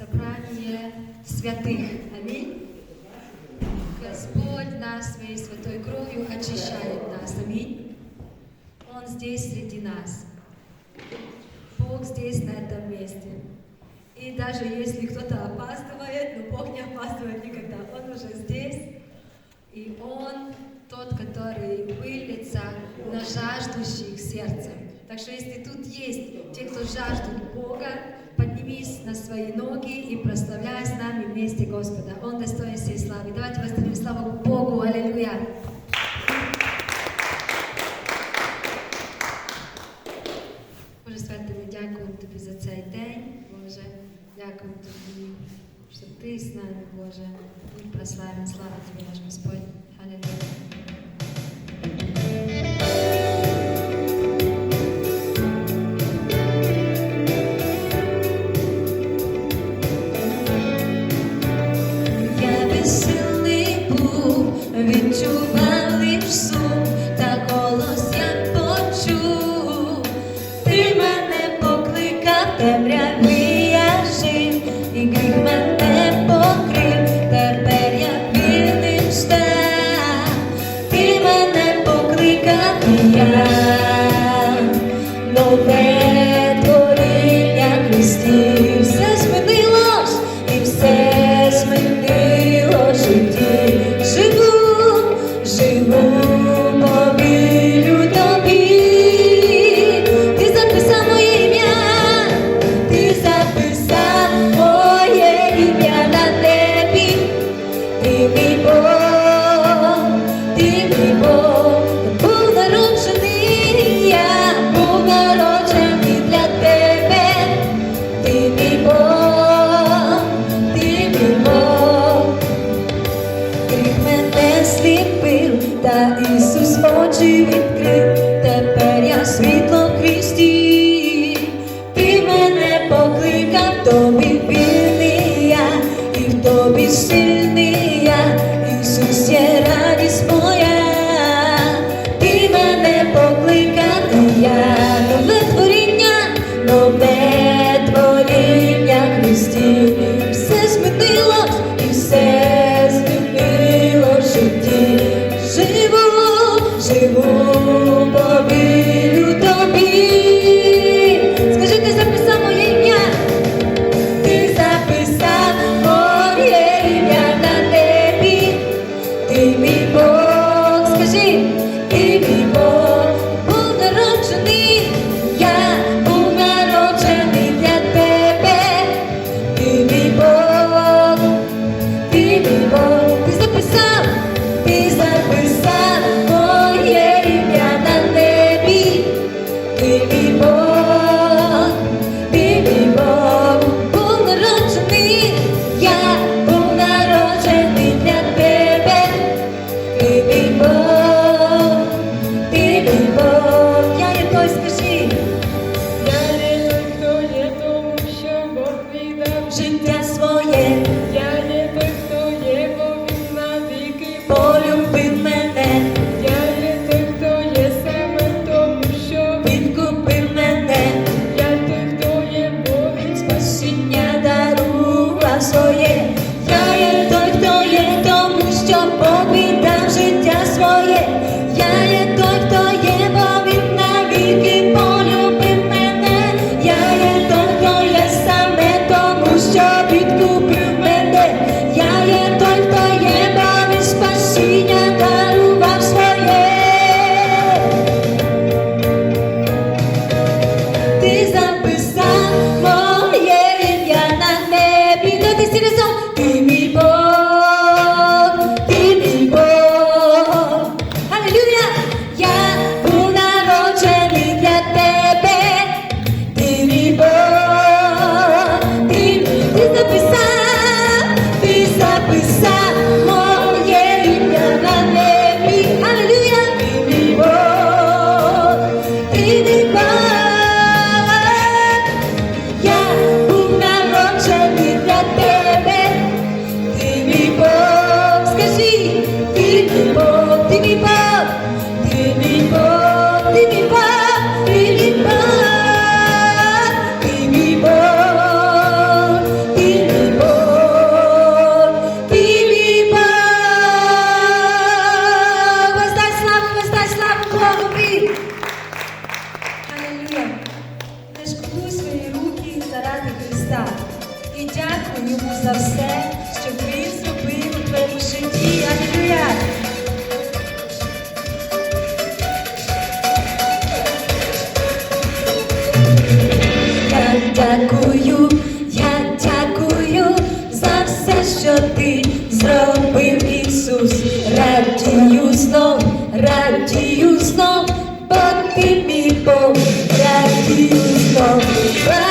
собрание святых. Аминь. Господь нас своей святой кровью очищает нас. Аминь. Он здесь среди нас. Бог здесь, на этом месте. И даже если кто-то опаздывает, но Бог не опаздывает никогда. Он уже здесь. И Он тот, который выльется на жаждущих сердцем. Так что если тут есть те, кто жаждут Бога, поднимись на свои ноги и прославляй с нами вместе Господа. Он достоин всей славы. Давайте воздадим славу Богу. Аллилуйя. Боже святий, ми дякуємо Тобі за цей день, Боже. Дякуємо Тобі, що Ти з нами, Боже. І прославимо. Слава Тобі, наш Господь. Аллилуйя. квітку. news, радті news, знов, радію знов, but people, радію знов, радію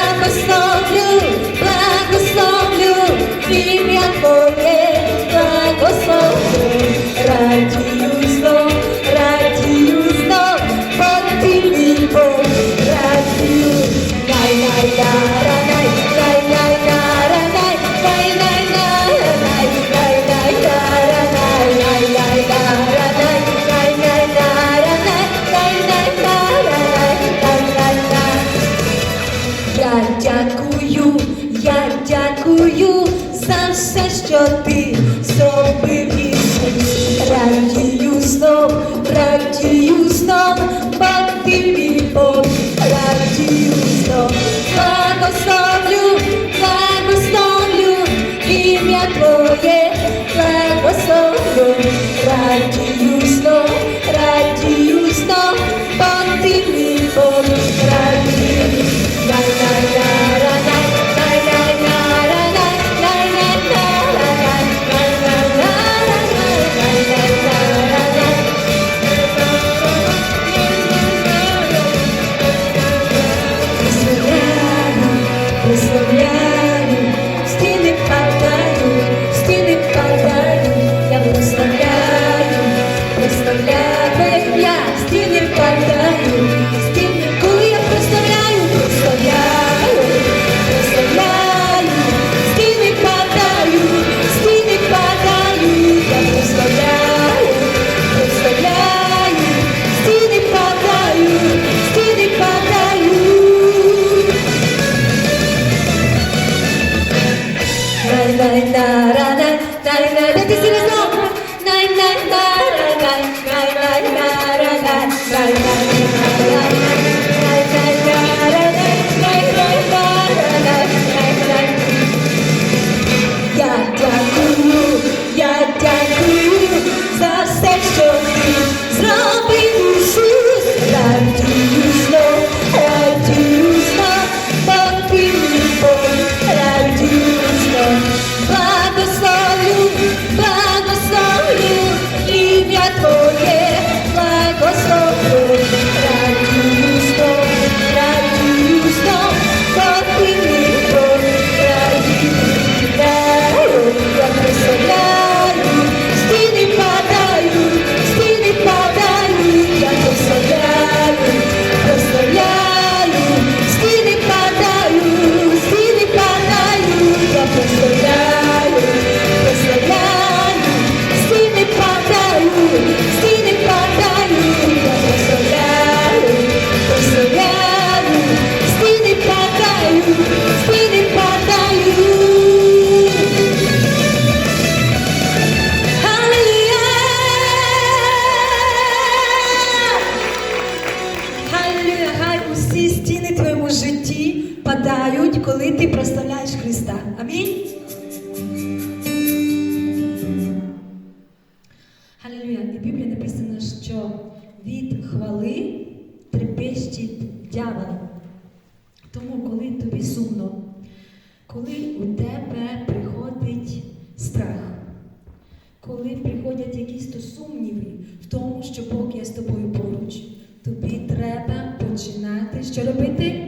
треба починати що робити?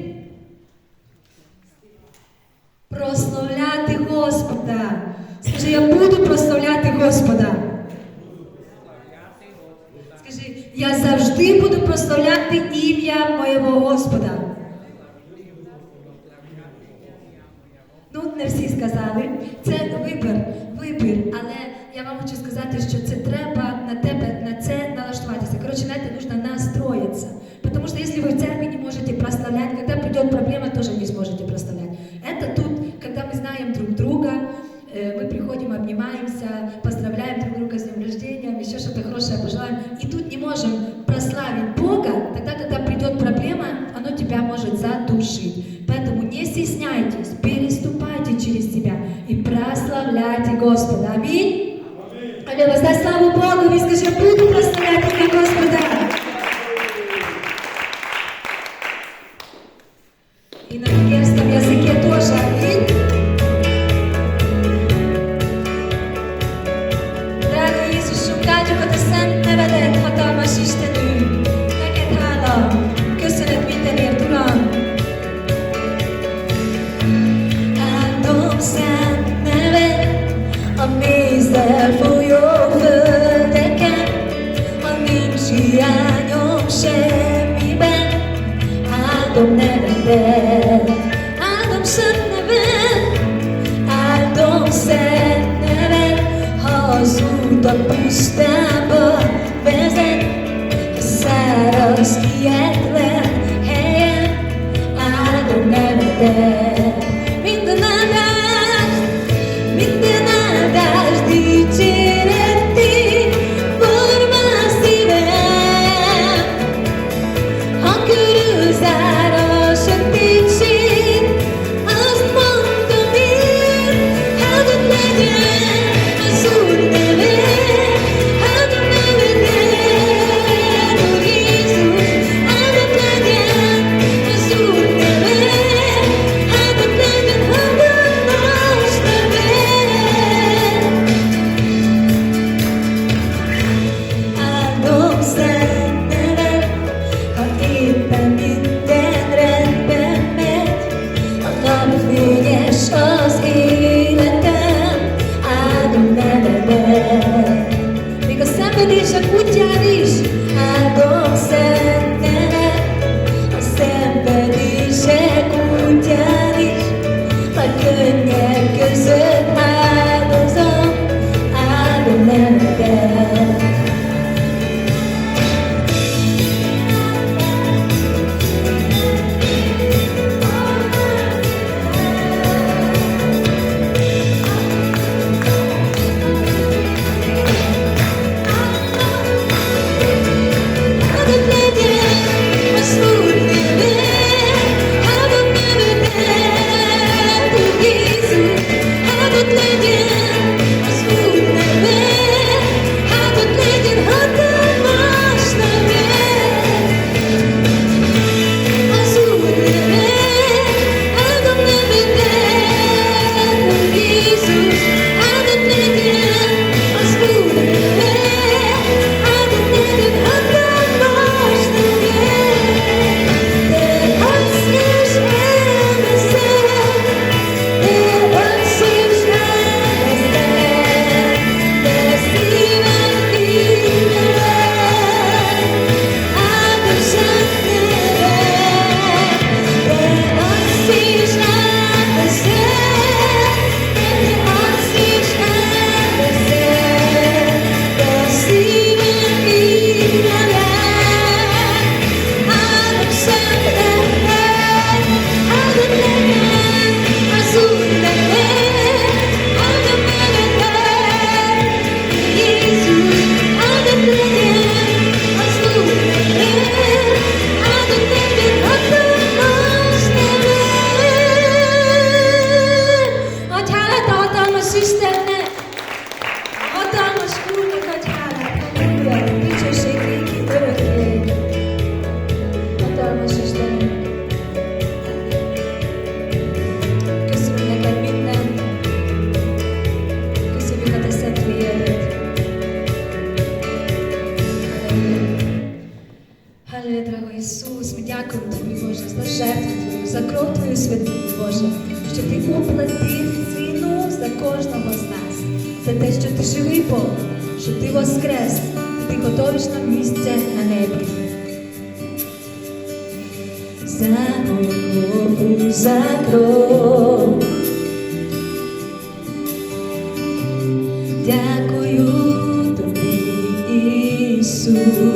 Прославляти Господа. Скажи, я буду прославляти Господа. Скажи, я завжди буду прославляти ім'я моєго Господа. Ну, не всі сказали. Це вибір, вибір. Але я вам хочу сказати, що це треба. ország a mézzel folyó földeken, ha nincs hiányom semmiben, áldom nevedet, áldom szent nevet, ha az út a pusztába vezet, a száraz kietlen helyen, áldom nevedet. Jadi Дякую тобі, Ісус.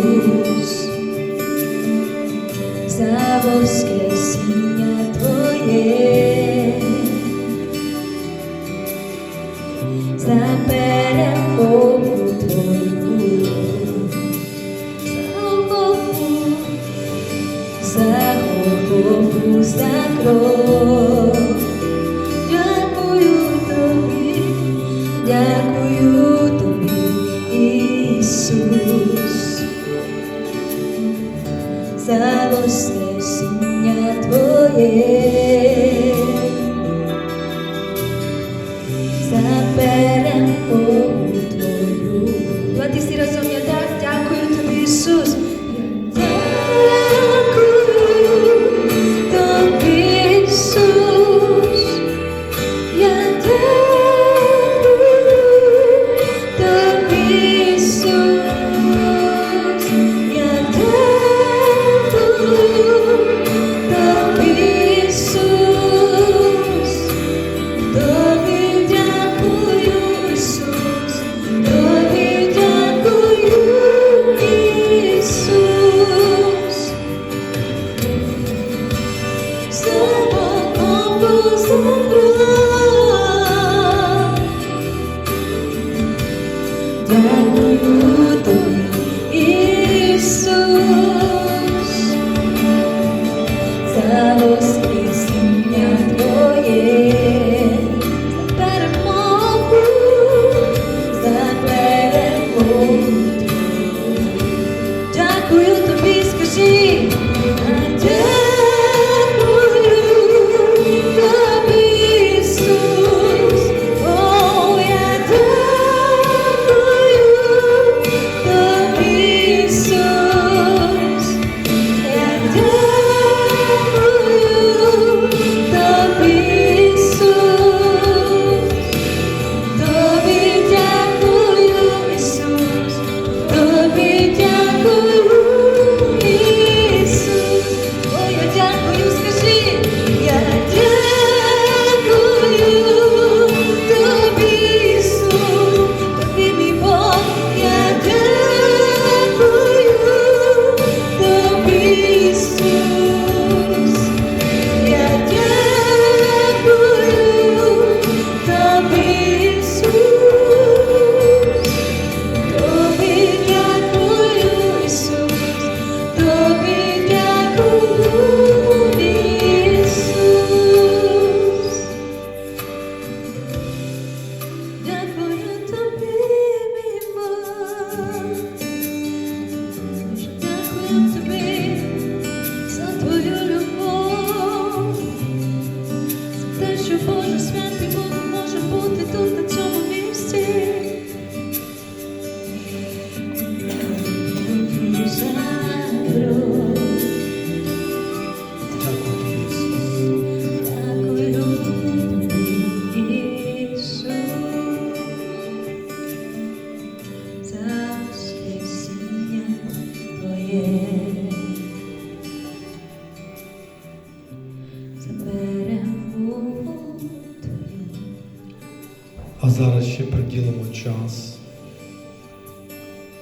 Час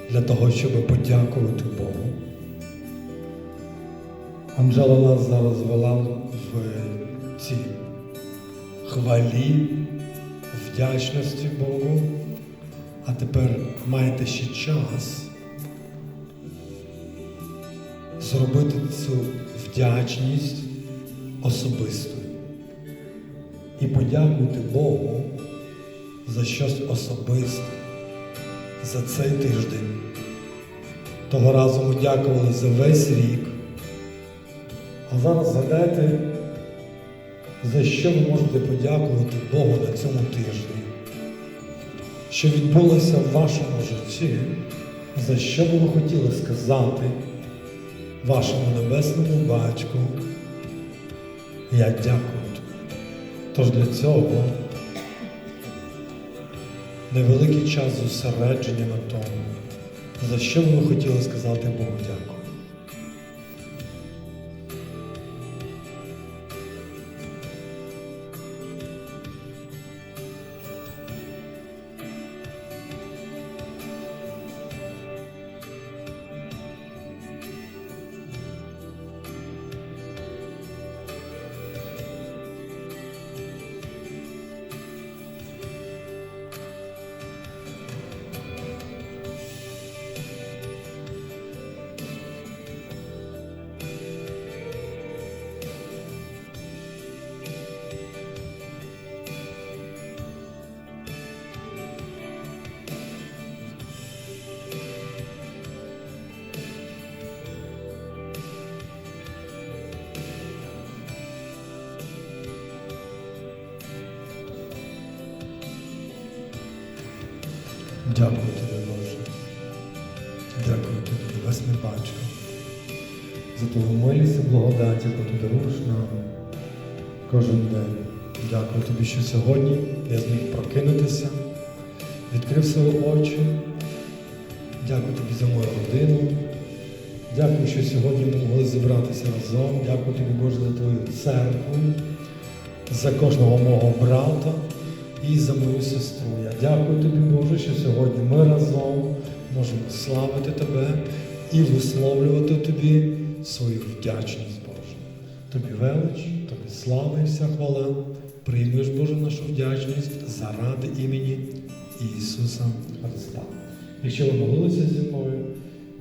для того, щоб подякувати Богу. Анжела нас зараз вела в цій хвалі, вдячності Богу. А тепер маєте ще час зробити цю вдячність особистою. І подякуйте Богу за щось особисте, за цей тиждень. Того разу ми дякували за весь рік. А зараз згадайте, за що ви можете подякувати Богу на цьому тижні, що відбулося в вашому житті, за що би ви хотіли сказати вашому небесному батьку. Я дякую. Тож для цього невеликий час зосередження на тому, за що б ви хотіли сказати Богу дякую. Дякую тобі, Боже. Дякую тобі, Небесний Батько, за твою милість і благодать, яку ти даруєш нам кожен день. Дякую тобі, що сьогодні я зміг прокинутися, відкрив свої очі. Дякую тобі за мою родину. Дякую, що сьогодні ми могли зібратися разом. Дякую тобі, Боже, за твою церкву, за кожного мого брата і за мою сестру. Я дякую тобі, Боже, що сьогодні ми разом можемо славити Тебе і висловлювати Тобі свою вдячність, Боже. Тобі велич, тобі слава і вся хвала. Приймеш, Боже, нашу вдячність заради імені Ісуса Христа. Якщо ви молилися зі мною,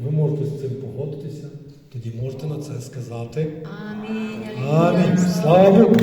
ви можете з цим погодитися, тоді можете на це сказати Амінь. Амінь. Слава Богу.